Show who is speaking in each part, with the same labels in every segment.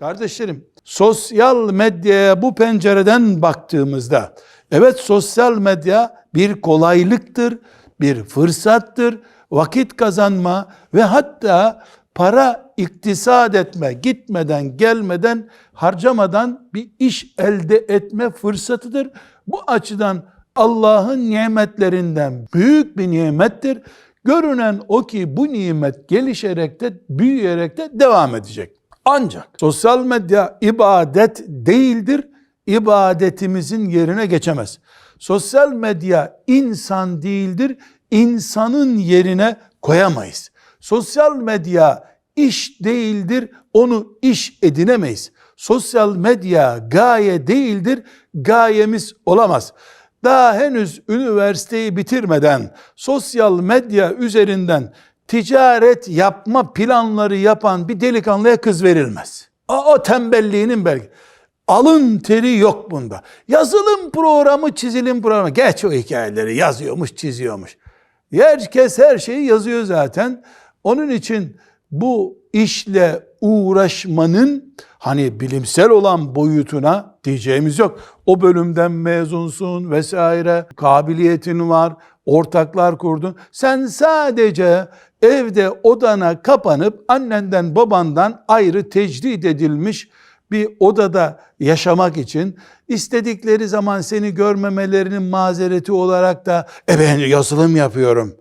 Speaker 1: Kardeşlerim, sosyal medyaya bu pencereden baktığımızda, evet sosyal medya bir kolaylıktır, bir fırsattır, vakit kazanma ve hatta para iktisat etme, gitmeden, gelmeden, harcamadan bir iş elde etme fırsatıdır. Bu açıdan Allah'ın nimetlerinden büyük bir nimettir. Görünen o ki bu nimet gelişerek de büyüyerek de devam edecek. Ancak sosyal medya ibadet değildir. ibadetimizin yerine geçemez. Sosyal medya insan değildir. insanın yerine koyamayız. Sosyal medya iş değildir. Onu iş edinemeyiz. Sosyal medya gaye değildir. Gayemiz olamaz daha henüz üniversiteyi bitirmeden sosyal medya üzerinden ticaret yapma planları yapan bir delikanlıya kız verilmez. O, o tembelliğinin belki. Alın teri yok bunda. Yazılım programı, çizilim programı. Geç o hikayeleri yazıyormuş, çiziyormuş. Herkes her şeyi yazıyor zaten. Onun için bu işle uğraşmanın hani bilimsel olan boyutuna diyeceğimiz yok. O bölümden mezunsun vesaire, kabiliyetin var, ortaklar kurdun. Sen sadece evde odana kapanıp annenden babandan ayrı tecrid edilmiş bir odada yaşamak için istedikleri zaman seni görmemelerinin mazereti olarak da e ben yazılım yapıyorum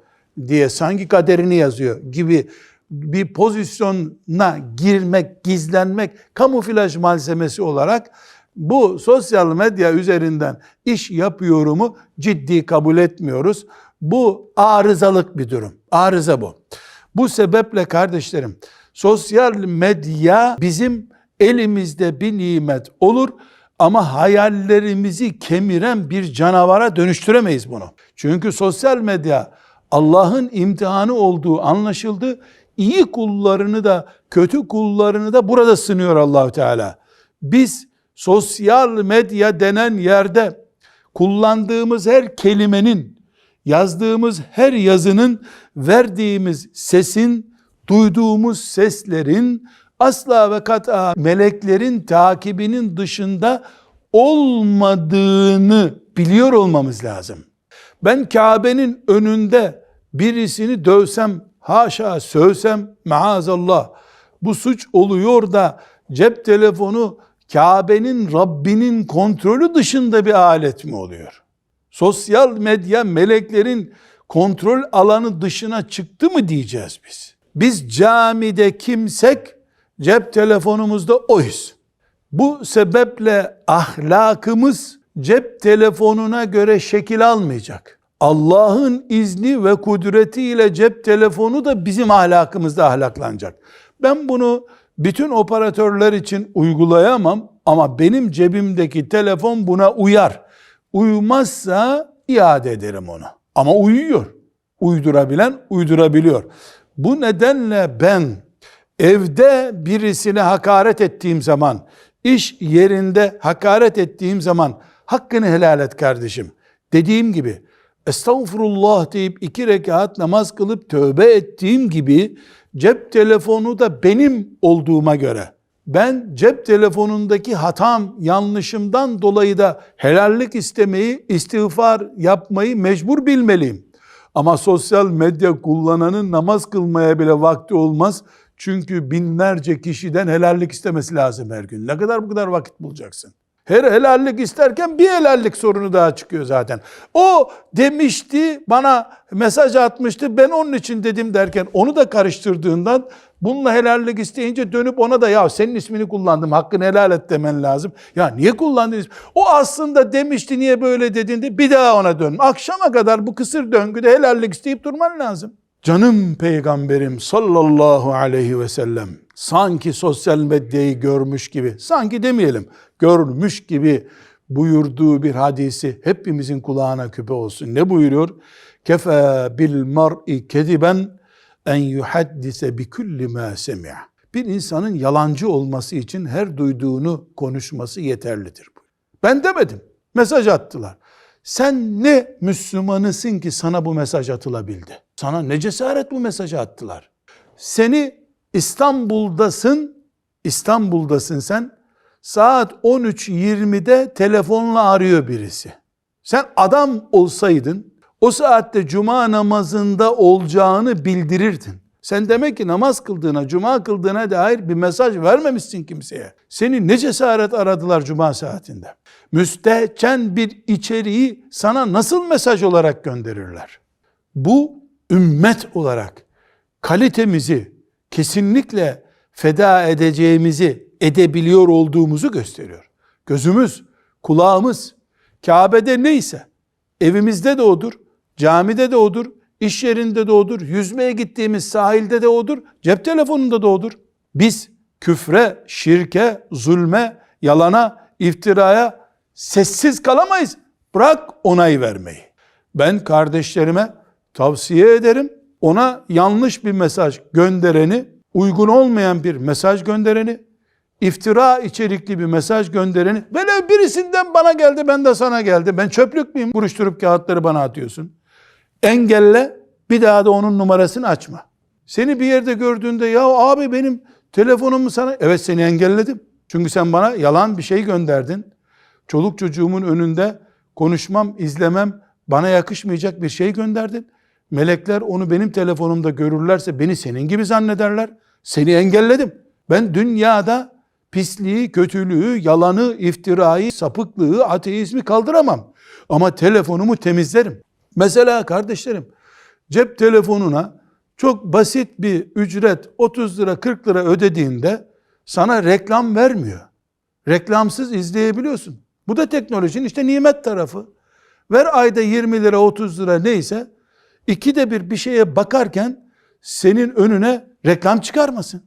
Speaker 1: diye sanki kaderini yazıyor gibi bir pozisyona girmek, gizlenmek, kamuflaj malzemesi olarak bu sosyal medya üzerinden iş yapıyorumu ciddi kabul etmiyoruz. Bu arızalık bir durum. Arıza bu. Bu sebeple kardeşlerim sosyal medya bizim elimizde bir nimet olur ama hayallerimizi kemiren bir canavara dönüştüremeyiz bunu. Çünkü sosyal medya Allah'ın imtihanı olduğu anlaşıldı. İyi kullarını da kötü kullarını da burada sınıyor Allahu Teala. Biz sosyal medya denen yerde kullandığımız her kelimenin, yazdığımız her yazının, verdiğimiz sesin, duyduğumuz seslerin asla ve kata meleklerin takibinin dışında olmadığını biliyor olmamız lazım. Ben Kabe'nin önünde birisini dövsem, haşa sövsem maazallah bu suç oluyor da cep telefonu Kabe'nin Rabbinin kontrolü dışında bir alet mi oluyor? Sosyal medya meleklerin kontrol alanı dışına çıktı mı diyeceğiz biz. Biz camide kimsek cep telefonumuzda oyuz. Bu sebeple ahlakımız cep telefonuna göre şekil almayacak. Allah'ın izni ve kudretiyle cep telefonu da bizim ahlakımızda ahlaklanacak. Ben bunu bütün operatörler için uygulayamam ama benim cebimdeki telefon buna uyar. Uymazsa iade ederim onu. Ama uyuyor. Uydurabilen uydurabiliyor. Bu nedenle ben evde birisine hakaret ettiğim zaman, iş yerinde hakaret ettiğim zaman hakkını helal et kardeşim. Dediğim gibi estağfurullah deyip iki rekat namaz kılıp tövbe ettiğim gibi cep telefonu da benim olduğuma göre ben cep telefonundaki hatam, yanlışımdan dolayı da helallik istemeyi, istiğfar yapmayı mecbur bilmeliyim. Ama sosyal medya kullananın namaz kılmaya bile vakti olmaz. Çünkü binlerce kişiden helallik istemesi lazım her gün. Ne kadar bu kadar vakit bulacaksın? Her helallik isterken bir helallik sorunu daha çıkıyor zaten. O demişti, bana mesaj atmıştı, ben onun için dedim derken onu da karıştırdığından bununla helallik isteyince dönüp ona da ya senin ismini kullandım, hakkını helal et demen lazım. Ya niye kullandınız? O aslında demişti, niye böyle dediğinde bir daha ona dön. Akşama kadar bu kısır döngüde helallik isteyip durman lazım. Canım peygamberim sallallahu aleyhi ve sellem sanki sosyal medyayı görmüş gibi, sanki demeyelim, görmüş gibi buyurduğu bir hadisi hepimizin kulağına küpe olsun. Ne buyuruyor? Kefe bil mar'i kediben en yuhaddise bi kulli ma semi'a. Bir insanın yalancı olması için her duyduğunu konuşması yeterlidir. Ben demedim. Mesaj attılar. Sen ne Müslümanısın ki sana bu mesaj atılabildi? Sana ne cesaret bu mesajı attılar? Seni İstanbul'dasın, İstanbul'dasın sen. Saat 13.20'de telefonla arıyor birisi. Sen adam olsaydın o saatte cuma namazında olacağını bildirirdin. Sen demek ki namaz kıldığına, cuma kıldığına dair bir mesaj vermemişsin kimseye. Seni ne cesaret aradılar cuma saatinde? Müstehcen bir içeriği sana nasıl mesaj olarak gönderirler? Bu ümmet olarak kalitemizi kesinlikle feda edeceğimizi edebiliyor olduğumuzu gösteriyor. Gözümüz, kulağımız, Kabe'de neyse, evimizde de odur, camide de odur, iş yerinde de odur, yüzmeye gittiğimiz sahilde de odur, cep telefonunda da odur. Biz küfre, şirke, zulme, yalana, iftiraya sessiz kalamayız. Bırak onay vermeyi. Ben kardeşlerime tavsiye ederim. Ona yanlış bir mesaj göndereni, uygun olmayan bir mesaj göndereni, iftira içerikli bir mesaj göndereni, böyle birisinden bana geldi, ben de sana geldi. Ben çöplük müyüm? Buruşturup kağıtları bana atıyorsun. Engelle, bir daha da onun numarasını açma. Seni bir yerde gördüğünde, ya abi benim telefonumu sana, evet seni engelledim. Çünkü sen bana yalan bir şey gönderdin. Çoluk çocuğumun önünde konuşmam, izlemem, bana yakışmayacak bir şey gönderdin. Melekler onu benim telefonumda görürlerse beni senin gibi zannederler. Seni engelledim. Ben dünyada pisliği, kötülüğü, yalanı, iftirayı, sapıklığı, ateizmi kaldıramam. Ama telefonumu temizlerim. Mesela kardeşlerim, cep telefonuna çok basit bir ücret 30 lira 40 lira ödediğinde sana reklam vermiyor. Reklamsız izleyebiliyorsun. Bu da teknolojinin işte nimet tarafı. Ver ayda 20 lira 30 lira neyse ikide bir bir şeye bakarken senin önüne reklam çıkarmasın.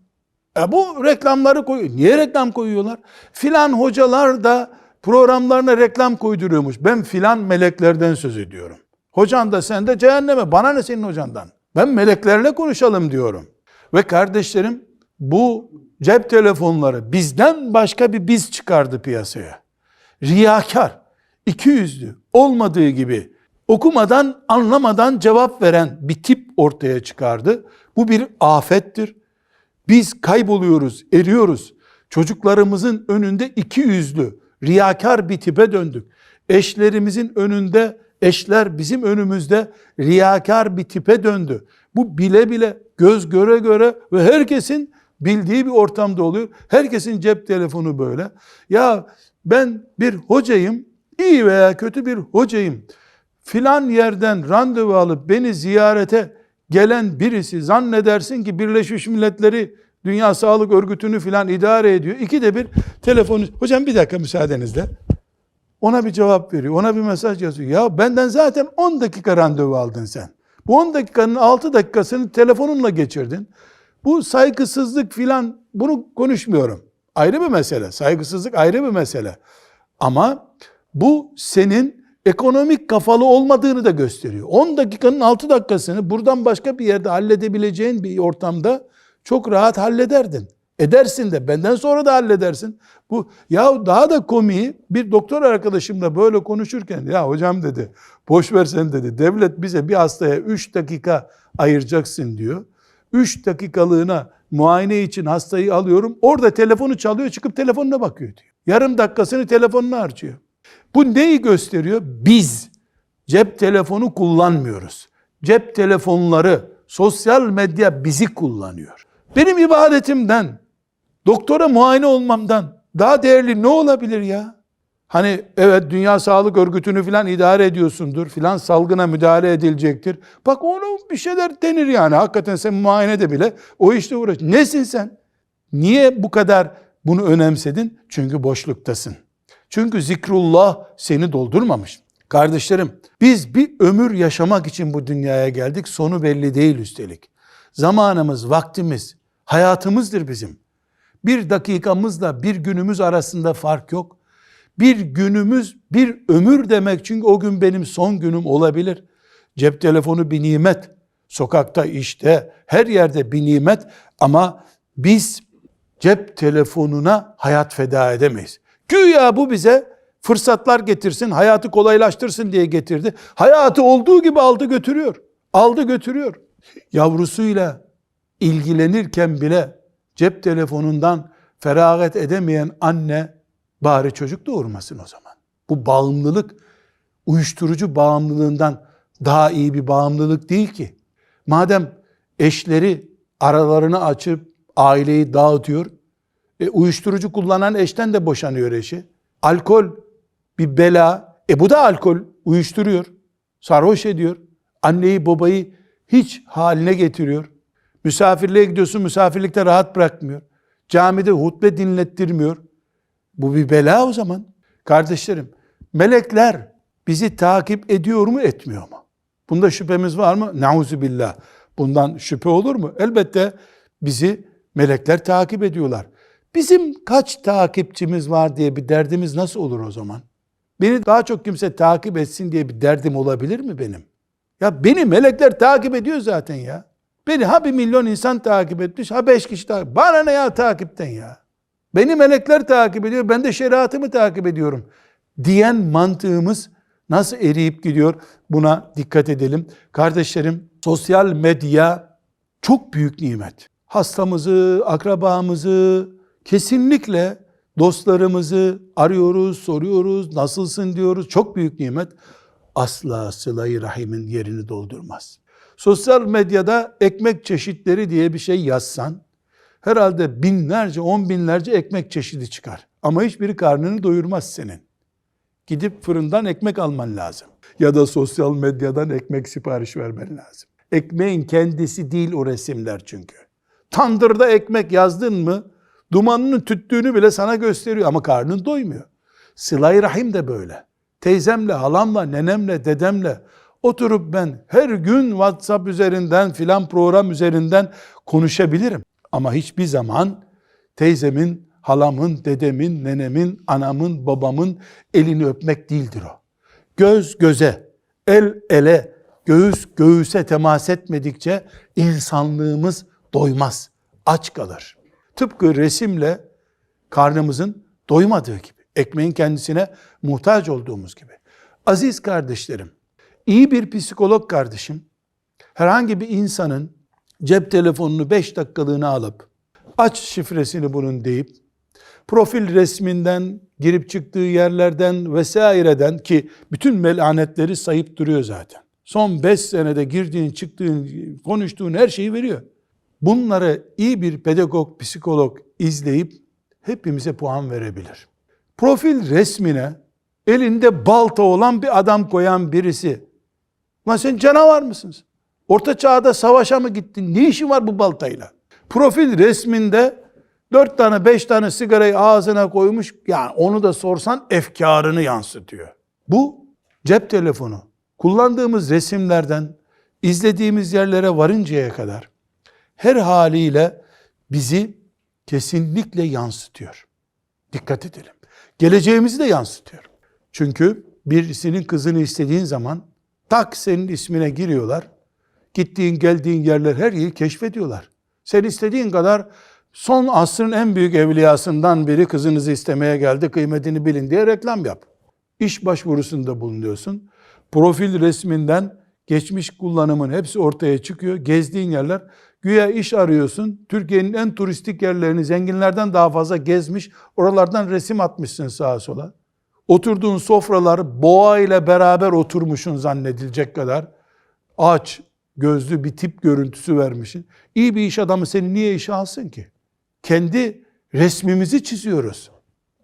Speaker 1: E bu reklamları koyuyor. Niye reklam koyuyorlar? Filan hocalar da programlarına reklam koyduruyormuş. Ben filan meleklerden söz ediyorum. Hocan da sen de cehenneme. Bana ne senin hocandan? Ben meleklerle konuşalım diyorum. Ve kardeşlerim bu cep telefonları bizden başka bir biz çıkardı piyasaya. Riyakar, iki yüzlü, olmadığı gibi okumadan, anlamadan cevap veren bir tip ortaya çıkardı. Bu bir afettir. Biz kayboluyoruz, eriyoruz. Çocuklarımızın önünde iki yüzlü, riyakar bir tipe döndük. Eşlerimizin önünde, eşler bizim önümüzde riyakar bir tipe döndü. Bu bile bile, göz göre göre ve herkesin bildiği bir ortamda oluyor. Herkesin cep telefonu böyle. Ya ben bir hocayım, iyi veya kötü bir hocayım. Filan yerden randevu alıp beni ziyarete gelen birisi zannedersin ki Birleşmiş Milletleri Dünya Sağlık Örgütü'nü filan idare ediyor. İki de bir telefonu, hocam bir dakika müsaadenizle. Ona bir cevap veriyor, ona bir mesaj yazıyor. Ya benden zaten 10 dakika randevu aldın sen. Bu 10 dakikanın 6 dakikasını telefonunla geçirdin. Bu saygısızlık filan bunu konuşmuyorum. Ayrı bir mesele. Saygısızlık ayrı bir mesele. Ama bu senin ekonomik kafalı olmadığını da gösteriyor. 10 dakikanın 6 dakikasını buradan başka bir yerde halledebileceğin bir ortamda çok rahat hallederdin. Edersin de benden sonra da halledersin. Bu ya daha da komiği bir doktor arkadaşımla böyle konuşurken ya hocam dedi boş ver sen dedi. Devlet bize bir hastaya 3 dakika ayıracaksın diyor. 3 dakikalığına muayene için hastayı alıyorum. Orada telefonu çalıyor çıkıp telefonuna bakıyor diyor. Yarım dakikasını telefonuna harcıyor. Bu neyi gösteriyor? Biz cep telefonu kullanmıyoruz. Cep telefonları, sosyal medya bizi kullanıyor. Benim ibadetimden, doktora muayene olmamdan daha değerli ne olabilir ya? Hani evet Dünya Sağlık Örgütü'nü filan idare ediyorsundur, filan salgına müdahale edilecektir. Bak onu bir şeyler denir yani. Hakikaten sen muayenede bile o işte uğraş. Nesin sen? Niye bu kadar bunu önemsedin? Çünkü boşluktasın. Çünkü zikrullah seni doldurmamış. Kardeşlerim biz bir ömür yaşamak için bu dünyaya geldik. Sonu belli değil üstelik. Zamanımız, vaktimiz, hayatımızdır bizim. Bir dakikamızla bir günümüz arasında fark yok. Bir günümüz bir ömür demek çünkü o gün benim son günüm olabilir. Cep telefonu bir nimet. Sokakta, işte, her yerde bir nimet ama biz cep telefonuna hayat feda edemeyiz. Güya bu bize fırsatlar getirsin, hayatı kolaylaştırsın diye getirdi. Hayatı olduğu gibi aldı götürüyor. Aldı götürüyor. Yavrusuyla ilgilenirken bile cep telefonundan feragat edemeyen anne bari çocuk doğurmasın o zaman. Bu bağımlılık uyuşturucu bağımlılığından daha iyi bir bağımlılık değil ki. Madem eşleri aralarını açıp aileyi dağıtıyor, e, uyuşturucu kullanan eşten de boşanıyor eşi. Alkol bir bela. E bu da alkol uyuşturuyor. Sarhoş ediyor. Anneyi babayı hiç haline getiriyor. Misafirliğe gidiyorsun misafirlikte rahat bırakmıyor. Camide hutbe dinlettirmiyor. Bu bir bela o zaman. Kardeşlerim melekler bizi takip ediyor mu etmiyor mu? Bunda şüphemiz var mı? Nauzu billah. Bundan şüphe olur mu? Elbette bizi melekler takip ediyorlar. Bizim kaç takipçimiz var diye bir derdimiz nasıl olur o zaman? Beni daha çok kimse takip etsin diye bir derdim olabilir mi benim? Ya beni melekler takip ediyor zaten ya. Beni ha bir milyon insan takip etmiş, ha beş kişi takip. Bana ne ya takipten ya? Beni melekler takip ediyor, ben de şeriatımı takip ediyorum. Diyen mantığımız nasıl eriyip gidiyor? Buna dikkat edelim. Kardeşlerim, sosyal medya çok büyük nimet. Hastamızı, akrabamızı, kesinlikle dostlarımızı arıyoruz, soruyoruz, nasılsın diyoruz. Çok büyük nimet. Asla sıla-i rahimin yerini doldurmaz. Sosyal medyada ekmek çeşitleri diye bir şey yazsan, herhalde binlerce, on binlerce ekmek çeşidi çıkar. Ama hiçbiri karnını doyurmaz senin. Gidip fırından ekmek alman lazım. Ya da sosyal medyadan ekmek sipariş vermen lazım. Ekmeğin kendisi değil o resimler çünkü. Tandırda ekmek yazdın mı, dumanının tüttüğünü bile sana gösteriyor ama karnın doymuyor. Sıla-i Rahim de böyle. Teyzemle, halamla, nenemle, dedemle oturup ben her gün WhatsApp üzerinden filan program üzerinden konuşabilirim. Ama hiçbir zaman teyzemin, halamın, dedemin, nenemin, anamın, babamın elini öpmek değildir o. Göz göze, el ele, göğüs göğüse temas etmedikçe insanlığımız doymaz, aç kalır. Tıpkı resimle karnımızın doymadığı gibi, ekmeğin kendisine muhtaç olduğumuz gibi. Aziz kardeşlerim, iyi bir psikolog kardeşim, herhangi bir insanın cep telefonunu 5 dakikalığına alıp, aç şifresini bunun deyip, profil resminden, girip çıktığı yerlerden vesaireden ki bütün melanetleri sayıp duruyor zaten. Son 5 senede girdiğin, çıktığın, konuştuğun her şeyi veriyor. Bunları iyi bir pedagog, psikolog izleyip hepimize puan verebilir. Profil resmine elinde balta olan bir adam koyan birisi. Lan sen canavar mısın? Orta çağda savaşa mı gittin? Ne işin var bu baltayla? Profil resminde dört tane beş tane sigarayı ağzına koymuş. Yani onu da sorsan efkarını yansıtıyor. Bu cep telefonu. Kullandığımız resimlerden izlediğimiz yerlere varıncaya kadar her haliyle bizi kesinlikle yansıtıyor. Dikkat edelim. Geleceğimizi de yansıtıyor. Çünkü birisinin kızını istediğin zaman tak senin ismine giriyorlar. Gittiğin geldiğin yerler her yeri keşfediyorlar. Sen istediğin kadar son asrın en büyük evliyasından biri kızınızı istemeye geldi kıymetini bilin diye reklam yap. İş başvurusunda bulunuyorsun. Profil resminden geçmiş kullanımın hepsi ortaya çıkıyor. Gezdiğin yerler güya iş arıyorsun. Türkiye'nin en turistik yerlerini zenginlerden daha fazla gezmiş. Oralardan resim atmışsın sağa sola. Oturduğun sofralar boğa ile beraber oturmuşun zannedilecek kadar aç, gözlü bir tip görüntüsü vermişsin. İyi bir iş adamı seni niye işe alsın ki? Kendi resmimizi çiziyoruz.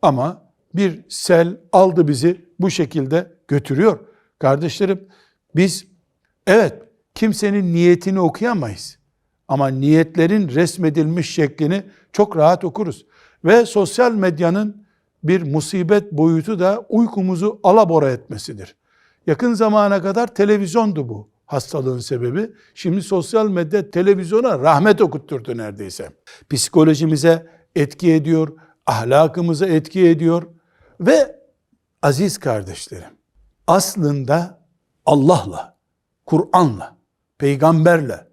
Speaker 1: Ama bir sel aldı bizi bu şekilde götürüyor. Kardeşlerim biz evet kimsenin niyetini okuyamayız. Ama niyetlerin resmedilmiş şeklini çok rahat okuruz. Ve sosyal medyanın bir musibet boyutu da uykumuzu alabora etmesidir. Yakın zamana kadar televizyondu bu hastalığın sebebi. Şimdi sosyal medya televizyona rahmet okutturdu neredeyse. Psikolojimize etki ediyor, ahlakımıza etki ediyor ve aziz kardeşlerim aslında Allah'la, Kur'an'la, peygamberle,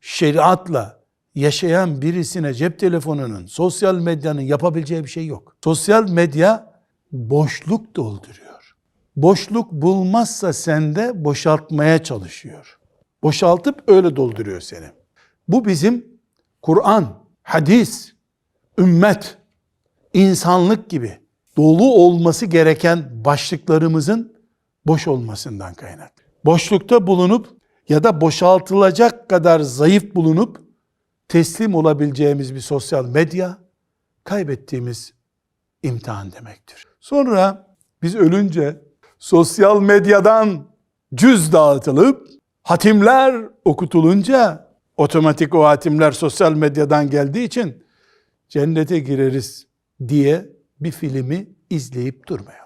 Speaker 1: şeriatla yaşayan birisine cep telefonunun, sosyal medyanın yapabileceği bir şey yok. Sosyal medya boşluk dolduruyor. Boşluk bulmazsa sende boşaltmaya çalışıyor. Boşaltıp öyle dolduruyor seni. Bu bizim Kur'an, hadis, ümmet insanlık gibi dolu olması gereken başlıklarımızın boş olmasından kaynak. Boşlukta bulunup ya da boşaltılacak kadar zayıf bulunup teslim olabileceğimiz bir sosyal medya kaybettiğimiz imtihan demektir. Sonra biz ölünce sosyal medyadan cüz dağıtılıp hatimler okutulunca otomatik o hatimler sosyal medyadan geldiği için cennete gireriz diye bir filmi izleyip durmayalım.